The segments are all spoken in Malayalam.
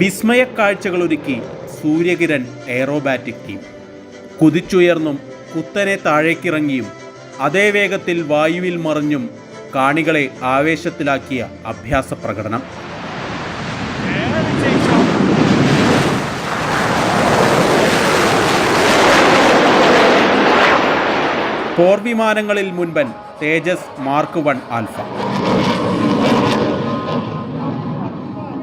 വിസ്മയ കാഴ്ചകളൊരുക്കി സൂര്യകിരൺ എയറോബാറ്റിക് ടീം കുതിച്ചുയർന്നും കുത്തനെ താഴേക്കിറങ്ങിയും അതേ വേഗത്തിൽ വായുവിൽ മറിഞ്ഞും കാണികളെ ആവേശത്തിലാക്കിയ അഭ്യാസ പ്രകടനം. പോർവിമാനങ്ങളിൽ മുൻപൻ തേജസ് മാർക്ക് വൺ ആൽഫ.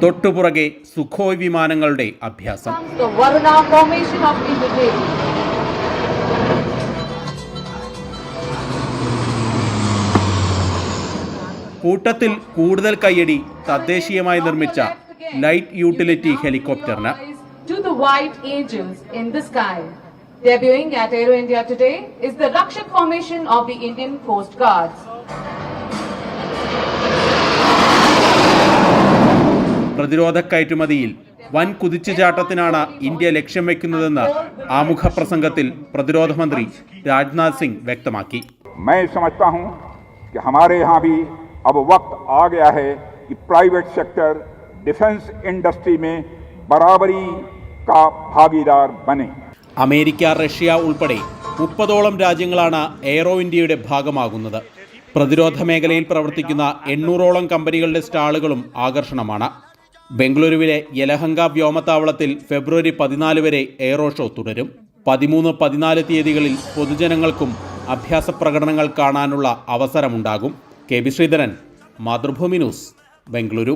തൊട്ടുപുറകെ സുഖോയ് വിമാനങ്ങളുടെ അഭ്യാസം. കൂട്ടത്തിൽ കൂടുതൽ കയ്യടി തദ്ദേശീയമായി നിർമ്മിച്ച ലൈറ്റ് യൂട്ടിലിറ്റി ഹെലികോപ്റ്ററിന് To the white angels in the sky. Debuting at Aero India today is the Rakshak formation of the Indian Coast Guards. പ്രതിരോധ കയറ്റുമതിയിൽ വൻ കുതിച്ചുചാട്ടത്തിനാണ് ഇന്ത്യ ലക്ഷ്യം വയ്ക്കുന്നതെന്ന് ആമുഖ പ്രസംഗത്തിൽ പ്രതിരോധ മന്ത്രി രാജ്നാഥ് സിംഗ് വ്യക്തമാക്കി मैं समझता हूं कि हमारे यहाँ भी अब वक्त आ गया है कि प्राइवेट सेक्टर डिफेंस इंडस्ट्री में बराबरी का भागीदार बने അമേരിക്ക റഷ്യ ഉൾപ്പെടെ മുപ്പതോളം രാജ്യങ്ങളാണ് എയ്റോ ഇന്ത്യയുടെ ഭാഗമാകുന്നത് പ്രതിരോധ മേഖലയിൽ പ്രവർത്തിക്കുന്ന എണ്ണൂറോളം കമ്പനികളുടെ സ്റ്റാളുകളും ആകർഷണമാണ് ബംഗളൂരുവിലെ യലഹങ്ക വ്യോമത്താവളത്തിൽ ഫെബ്രുവരി പതിനാല് വരെ എയറോ ഷോ തുടരും. പതിമൂന്ന് പതിനാല് തീയതികളിൽ പൊതുജനങ്ങൾക്കും അഭ്യാസ പ്രകടനങ്ങൾ കാണാനുള്ള അവസരമുണ്ടാകും. K B Sreedharan Mathrubhumi news Bengaluru.